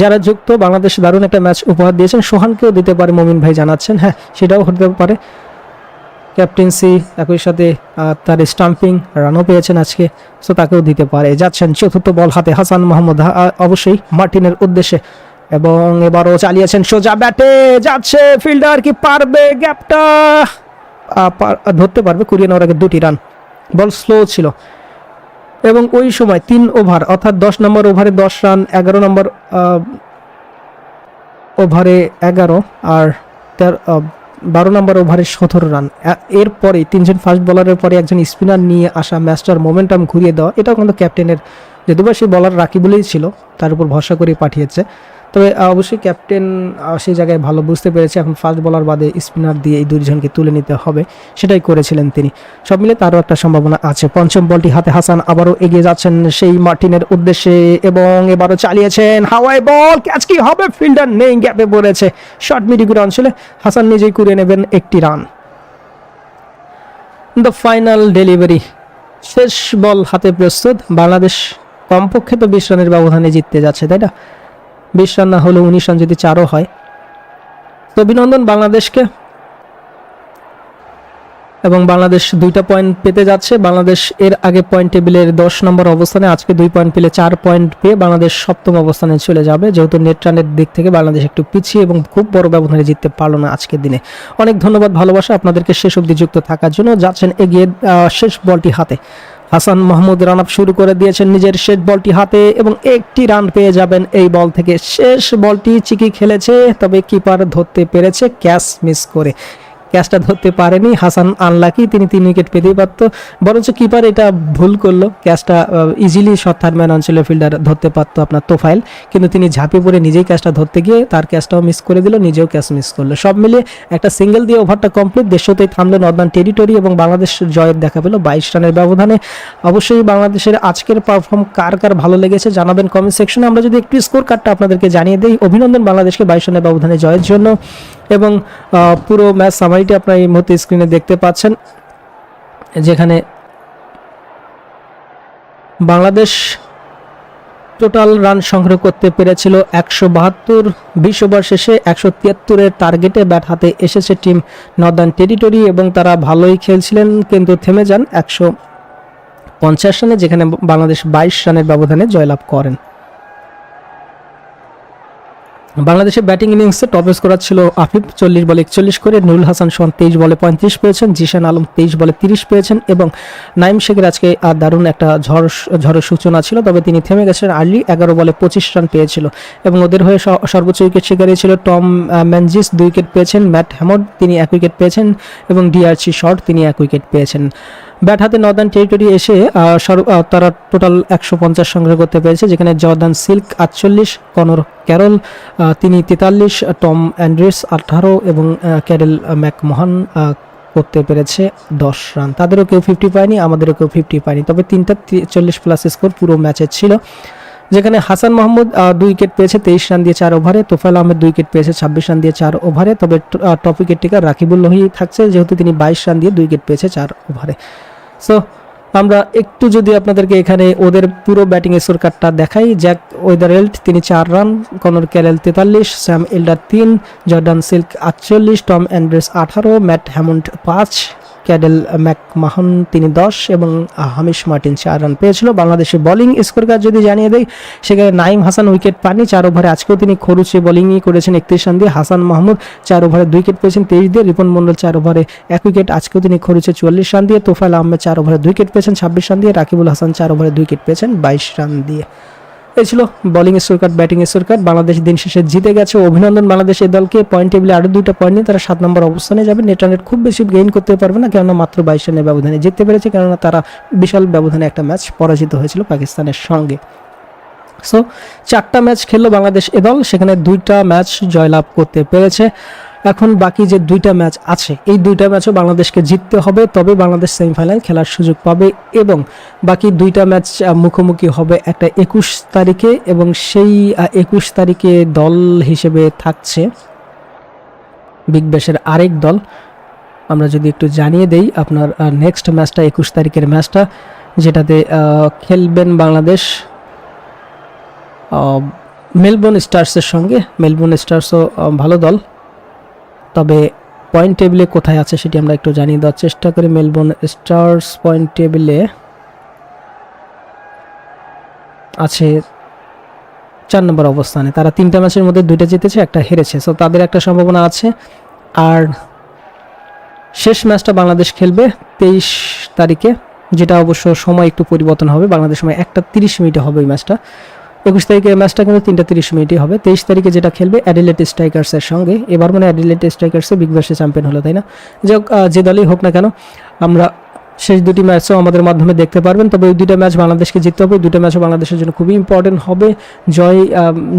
যারা যুক্ত, বাংলাদেশ দারুণ একটা ম্যাচ উপহার দিয়েছেন। সোহানকেও দিতে পারে, মমিন ভাই জানাচ্ছেন। হ্যাঁ সেটাও হতে পারে। ক্যাপ্টেন্সি একই সাথে তার স্টাম্পিং রানও পেয়েছেন আজকে সো তাকেও দিতে পারে। যাচ্ছেন চতুর্থ বল হাতে হাসান মোহাম্মদ অবশ্যই মার্টিনের উদ্দেশ্যে। এবং এবারও চালিয়েছেন সোজা ব্যাটে। যাচ্ছে ফিল্ডার, কি পারবে গ্যাপটা? ধরতে পারবে, কুড়িয়ে নেওয়ার আগে দুটি রান বল স্লো ছিল। এবং ওই সময় তিন ওভার অর্থাৎ দশ নম্বর ওভারে দশ রান এগারো নম্বর ওভারে এগারো, আর বারো নম্বর ওভারে সতেরো রান এরপরে তিনজন ফাস্ট বলারের পরে একজন স্পিনার নিয়ে আসা ম্যাচটার মোমেন্টাম ঘুরিয়ে দেওয়া, এটাও কিন্তু ক্যাপ্টেনের যদিও সেই বলার রাকিবুলেই ছিল, তার উপর ভরসা করে পাঠিয়েছে। তবে অবশ্যই ক্যাপ্টেন সেই জায়গায় ভালো বুঝতে পেরেছে। এখন ফাস্ট বলার বাদে স্পিনার দিয়ে এই দুইজনকে তুলে নিতে হবে, সেটাই করেছিলেন তিনি। সব মিলে তারও একটা সম্ভাবনা আছে। পঞ্চম বলটি হাতে হাসান আবারও এগিয়ে যাচ্ছেন সেই মার্টিনের উদ্দেশ্যে এবং এবারও চালিয়েছেন। হাওয়াই বল, ক্যাচ কি হবে? ফিল্ডার নেই, গ্যাপে পড়েছে। শর্ট মিডিগুড়ি অঞ্চলে হাসান নিজেই কুড়িয়ে নেবেন একটি রান। The final delivery. শেষ বল হাতে প্রস্তুত। বাংলাদেশ কমপক্ষে তো বিশ রানের ব্যবধানে জিততে যাচ্ছে, তাই না? বিশ রান না হলেও উনিশ রান যদি চারও হয়। তো অভিনন্দন বাংলাদেশকে। এবং বাংলাদেশ দুইটা পয়েন্ট পেতে যাচ্ছে। বাংলাদেশ এর আগে পয়েন্ট টেবিলের দশ নম্বর অবস্থানে, আজকে দুই পয়েন্ট পেলে চার পয়েন্ট পেয়ে বাংলাদেশ সপ্তম অবস্থানে চলে যাবে। যেহেতু নেট রানের দিক থেকে বাংলাদেশ একটু পিছিয়ে এবং খুব বড় ব্যবধানে জিততে পারল না আজকের দিনে। অনেক ধন্যবাদ ভালোবাসা আপনাদেরকে শেষ অবধি যুক্ত থাকার জন্য। যাচ্ছেন এগিয়ে শেষ বলটি হাতে। হাসান মাহমুদ রান আপ শুরু করে দিয়েছেন নিজের শেষ বলটি হাতে এবং একটি রান পেয়ে যাবেন এই বল থেকে। শেষ বলটি চিকি খেলেছে, তবে কিপার ধরতে পেরেছে, ক্যাচ মিস করে। ক্যাচটা ধরতে পারেনি। হাসান আনলাকি তিনি তিন উইকেট পেতেই পারতো। বরঞ্চ কিপার এটা ভুল করল। ক্যাচটা ইজিলি শর্ট থার্ডম্যান অঞ্চলের ফিল্ডার ধরতে পারতো আপনার তোফাইল কিন্তু তিনি ঝাঁপিয়ে পড়ে নিজেই ক্যাচটা ধরতে গিয়ে তার ক্যাচটাও মিস করে দিল, নিজেও ক্যাচ মিস করল। সব মিলিয়ে একটা সিঙ্গেল দিয়ে ওভারটা কমপ্লিট দেশতেই থামলো নর্দার্ন টেরিটরি এবং বাংলাদেশ জয়ের দেখা পেল। বাইশ রানের ব্যবধানে অবশ্যই বাংলাদেশের আজকের পারফর্ম কার কার ভালো লেগেছে জানাবেন কমেন্ট সেকশনে আমরা যদি একটু স্কোর কার্ডটা আপনাদেরকে জানিয়ে দিই। অভিনন্দন বাংলাদেশকে বাইশ রানের ব্যবধানে জয়ের জন্য। এবং পুরো ম্যাচ সামারিটি আপনারা এই মুহূর্তে স্ক্রিনে দেখতে পাচ্ছেন, যেখানে বাংলাদেশ টোটাল রান সংগ্রহ করতে পেরেছিল একশো বাহাত্তর, বিশ ওভার শেষে একশো তিয়াত্তরের টার্গেটে ব্যাট হাতে এসেছে টিম নর্দার্ন টেরিটরি এবং তারা ভালোই খেলছিলেন, কিন্তু থেমে যান একশো পঞ্চাশ রানে, যেখানে বাংলাদেশ বাইশ রানের ব্যবধানে জয়লাভ করেন। বাংলাদেশের ব্যাটিং ইনিংসে টপ স্কোরার ছিল আফিফ, চল্লিশ বলে একচল্লিশ করে। নুরুল হাসান সোহান তেইশ বলে পঁয়ত্রিশ পেয়েছেন। জিশান আলম তেইশ বলে তিরিশ পেয়েছেন এবং নাইম শেখের আজকে আর দারুণ একটা ঝড়, ঝড়ের সূচনা ছিল। তবে তিনি থেমে গেছেন আর্লি এগারো বলে পঁচিশ রান পেয়েছিল এবং ওদের হয়ে সর্বোচ্চ উইকেট শিকারী ছিল টম ম্যানজিস দুই উইকেট পেয়েছেন ম্যাট হ্যামড তিনি এক উইকেট পেয়েছেন এবং ডিআরসি শর্ট, তিনি এক উইকেট পেয়েছেন। ব্যাট হাতে নর্দার্ন টেরিটরি এসে তারা টোটাল একশো পঞ্চাশ সংগ্রহ করতে পেরেছে যেখানে জর্দান সিল্ক আটচল্লিশ কনর ক্যারল তিনি তেতাল্লিশ টম অ্যান্ড্রিস আঠারো এবং ক্যারেল ম্যাকমোহন করতে পেরেছে দশ রান। তাদেরও কেউ ফিফটি পায়নি আমাদেরও কেউ ফিফটি পায়নি। তবে তিনটা চল্লিশ প্লাস স্কোর পুরো ম্যাচের ছিল যেখানে হাসান মাহমুদ আহ, দুই উইকেট পেয়েছে তেইশ রান দিয়ে চার ওভারে তোফাইল আহমেদ দুই উইকেট পেয়েছে ছাব্বিশ রান দিয়ে চার ওভারে তবে টপ উইকেট টিকার রাকিবুল্লাহি থাকছে যেহেতু তিনি বাইশ রান দিয়ে দুই উইকেট পেয়েছে চার ওভারে সো আমরা একটু যদি আপনাদেরকে এখানে ওদের পুরো ব্যাটিং স্কোর কার্ডটা দেখাই জ্যাক ওয়েদারেল্ট তিনি চার রান কনর ক্যারেল তেতাল্লিশ স্যাম এল্ডার তিন জর্ডান সিল্ক আটচল্লিশ টম অ্যান্ড্রেস আঠারো ম্যাট হ্যামন্ড পাঁচ। ক্যাডেল ম্যাকমাহন, তিনি দশ এবং হামিশ মার্টিন চার রান পেয়েছিল। বাংলাদেশের বোলিং স্কোর কার্ড যদি জানিয়ে দেয় সেখানে নাইম হাসান উইকেট পাননি, চার ওভারে আজকেও তিনি খরুচে বোলিংই করেছেন একত্রিশ রান দিয়ে। হাসান মাহমুদ চার ওভারে দুই উইকেট পেয়েছেন, তেইশ দিয়ে। রিপন মন্ডল চার ওভারে এক উইকেট, আজকেও তিনি খরুচে চুয়াল্লিশ রান দিয়ে। তোফাইল আহমেদ চার ওভারে দুই উইকেট পেয়েছেন, ছাব্বিশ রান দিয়ে। রাকিবুল হাসান চার ওভারে দুই উইকেট পেয়েছেন, বাইশ রান দিয়ে। এই ছিল bowling score batting score Bangladesh দিন শেষে জিতে গেছে। অভিনন্দন বাংলাদেশ এই দলকে। পয়েন্ট টেবিলে আরও দুইটা পয়েন্ট নিয়ে তারা সাত নম্বর অবস্থানে যাবে। নেট রানের খুব বেশি গেইন করতে পারবে না, কেননা মাত্র বাইশ রানের ব্যবধানে জিততে পেরেছে, কেননা তারা বিশাল ব্যবধানে একটা ম্যাচ পরাজিত হয়েছিল পাকিস্তানের সঙ্গে। সো চারটা ম্যাচ খেললো বাংলাদেশ এ দল। সেখানে দুইটা ম্যাচ জয়লাভ করতে পেরেছে। এখন বাকি যে দুইটা ম্যাচ আছে, এই দুইটা ম্যাচও বাংলাদেশকে জিততে হবে, তবে বাংলাদেশ সেমিফাইনাল খেলার সুযোগ পাবে এবং বাকি দুইটা ম্যাচ মুখোমুখি হবে একটা একুশ তারিখে এবং সেই একুশ তারিখে দল হিসেবে থাকছে বিগ ব্যাশের আরেক দল। আমরা যদি একটু জানিয়ে দেই আপনার নেক্সট ম্যাচটা একুশ তারিখের ম্যাচটা যেটাতে খেলবেন বাংলাদেশ মেলবোর্ন স্টার্সের সঙ্গে। মেলবোর্ন স্টার্সও ভালো দল। তবে পয়েন্ট টেবিলে কোথায় আছে সেটি আমরা একটু জানিয়ে দেওয়ার চেষ্টা করি। মেলবোর্ন স্টার্স পয়েন্ট টেবিলে আছে চার নম্বর অবস্থানে। তারা তিনটা ম্যাচের মধ্যে দুইটা জিতেছে, একটা হেরেছে। সো তাদের একটা সম্ভাবনা আছে। আর শেষ ম্যাচটা বাংলাদেশ খেলবে তেইশ তারিখে, যেটা অবশ্য সময় একটু পরিবর্তন হবে। বাংলাদেশ সময় একটা তিরিশ মিনিটে হবে ওই ম্যাচটা। একুশ তারিখে ম্যাচটা কিন্তু তিনটা তিরিশ মিনিটই হবে। তেইশ তারিখে যেটা খেলবে অ্যাডিলেট স্ট্রাইকার্সের সঙ্গে। এবার মানে অ্যাডিলেট স্ট্রাইকার্সে বিগ ব্যাশে চ্যাম্পিয়ন হলো তাই না? যে হোক, যে দলই হোক না কেন আমরা শেষ দুটি ম্যাচও আমাদের মাধ্যমে দেখতে পারবেন। তবে ওই দুইটা ম্যাচ বাংলাদেশকে জিততে হবে। দুটো ম্যাচও বাংলাদেশের জন্য খুবই ইম্পর্টেন্ট হবে। জয়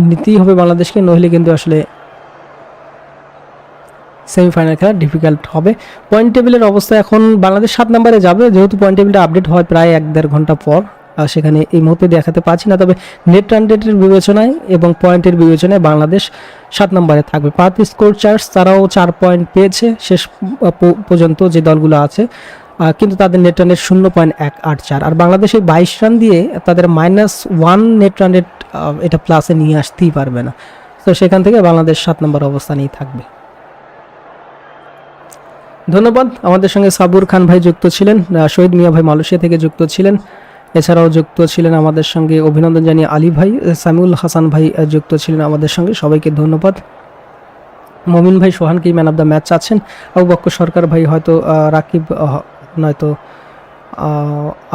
নিতেই হবে বাংলাদেশকে নইলে কিন্তু আসলে সেমিফাইনাল খেলা ডিফিকাল্ট হবে। পয়েন্ট টেবিলের অবস্থা এখন বাংলাদেশ সাত নম্বরে যাবে। যেহেতু পয়েন্ট টেবিলটা আপডেট হয় প্রায় এক দেড় ঘণ্টা পর। সেখানে এই মুহূর্তে দেখাতে পারছি না, তবে নেট রান রেটের বিবেচনায় এবং পয়েন্টের বিবেচনায় বাংলাদেশ সাত নম্বরে থাকবে। পাঁচ স্কোর চার্জ তারাও চার পয়েন্ট পেয়েছে শেষ পর্যন্ত যে দলগুলো আছে কিন্তু তাদের নেট রানের শূন্য পয়েন্ট এক আট চার। আর বাংলাদেশে বাইশ রান দিয়ে তাদের minus one net run rate এটা প্লাসে নিয়ে আসতেই পারবে না। তো সেখান থেকে বাংলাদেশ সাত নম্বর অবস্থানেই থাকবে। ধন্যবাদ। আমাদের সঙ্গে সাবুর খান ভাই যুক্ত ছিলেন শহীদ মিয়া ভাই মালয়েশিয়া থেকে যুক্ত ছিলেন। এছাড়াও যুক্ত ছিলেন আমাদের সঙ্গে অভিনন্দন জানিয়ে আলী ভাই, সামিউল হাসান ভাই যুক্ত ছিলেন আমাদের সঙ্গে। সবাইকে ধন্যবাদ। মমিন ভাই সোহানকে ম্যান অফ দ্য ম্যাচ চাচ্ছেন আবু বক্কর সরকার ভাই হয়তো রাকিব নয়তো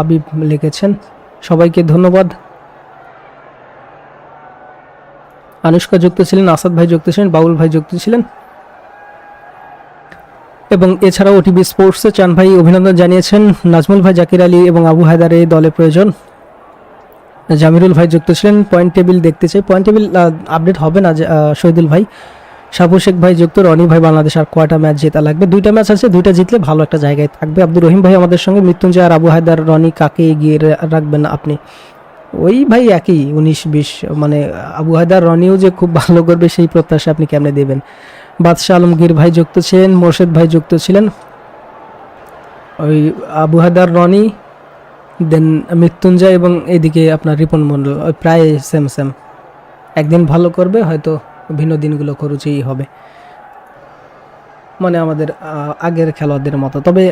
আবিব লিখেছেন। সবাইকে ধন্যবাদ। আনুষ্কা যুক্ত ছিলেন, আসাদ ভাই যুক্ত ছিলেন, বাউল ভাই যুক্ত ছিলেন। এবং এছাড়াও ওটিভি স্পোর্টসে চান ভাই অভিনন্দন জানিয়েছেন নাজমুল ভাই, জাকির আলী এবং আবু হায়দার এই দলে প্রয়োজন। জামিরুল ভাই যুক্ত ছিলেন পয়েন্ট টেবিল দেখতে চাই। পয়েন্ট টেবিল আপডেট হবে না শহীদুল ভাই। সাবু শেখ ভাই যুক্ত, রনি ভাই বাংলাদেশ, আর কয়টা ম্যাচ জেতা লাগবে? দুইটা ম্যাচ আছে, দুইটা জিতলে ভালো একটা জায়গায় থাকবে। আব্দুর রহিম ভাই আমাদের সঙ্গে, মৃত্যুঞ্জয় আর আবু হায়দার, রনি কাকে এগিয়ে রাখবেন আপনি? ওই ভাই একই, উনিশ, বিশ মানে আবু হায়দার, রনিও যে খুব ভালো করবে সেই প্রত্যাশা আপনি কেমনে দেবেন? বাদশাহ আলমগীর ভাই যুক্ত ছিলেন, মোর্শেদ ভাই যুক্ত ছিলেন। ওই আবু হায়দার রনি, দেন মৃত্যুঞ্জয় এবং এদিকে আপনার রিপন মণ্ডল, ওই প্রায় সেম সেম একদিন ভালো করবে, হয়তো ভিন্ন দিনগুলো খরচেই হবে। মানে আমাদের আগের খেলোয়াড়দের মতো। তবে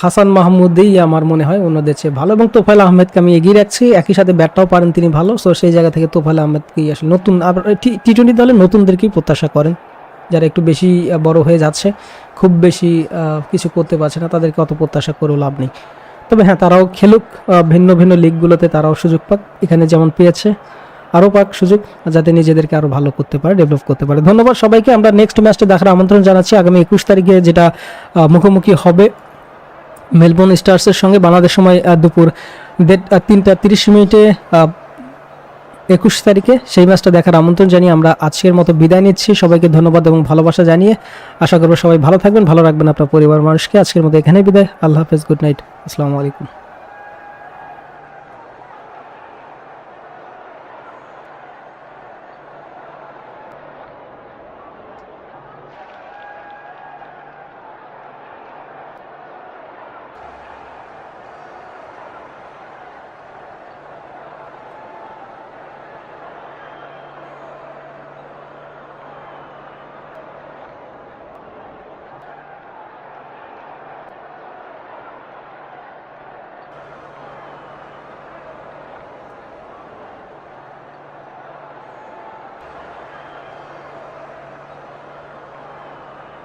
হাসান মাহমুদেই আমার মনে হয় অন্যদের চেয়ে ভালো এবং তোফাইল আহমেদকে আমি এগিয়ে রাখছি। একই সাথে ব্যাটটাও পারেন তিনি ভালো। সো সেই জায়গা থেকে তোফাইল আহমেদকেই আসলে নতুন, আবার টি টোয়েন্টি দলে নতুনদেরকেই প্রত্যাশা করেন। যারা একটু বেশি বড় হয়ে যাচ্ছে, খুব বেশি কিছু করতে পারছে না, তাদেরকে অত প্রত্যাশা করেও লাভ নেই। তবে হ্যাঁ তারাও খেলুক ভিন্ন ভিন্ন লিগগুলোতে তারাও সুযোগ পাক। এখানে যেমন পেয়েছে, আরও পাক সুযোগ, যাতে নিজেদেরকে আরও ভালো করতে পারে ডেভেলপ করতে পারে। ধন্যবাদ সবাইকে, আমরা নেক্সট ম্যাচটা দেখার আমন্ত্রণ জানাচ্ছি। আগামী একুশ তারিখে যেটা মুখোমুখি হবে মেলবোর্ন স্টার্সের সঙ্গে বাংলাদেশ সময় দুপুর দেড় তিনটা তিরিশ মিনিটে একুশ তারিখে সেই ম্যাচটা দেখার আমন্ত্রণ জানিয়ে আমরা আজকের মতো বিদায় নিচ্ছি। সবাইকে ধন্যবাদ এবং ভালোবাসা জানিয়ে আশা করব সবাই ভালো থাকবেন, ভালো রাখবেন আপনার পরিবার মানুষকে। আজকের মতো এখানে বিদায়। আল্লাহ হাফেজ, গুড নাইট। আসসালামু আলাইকুম।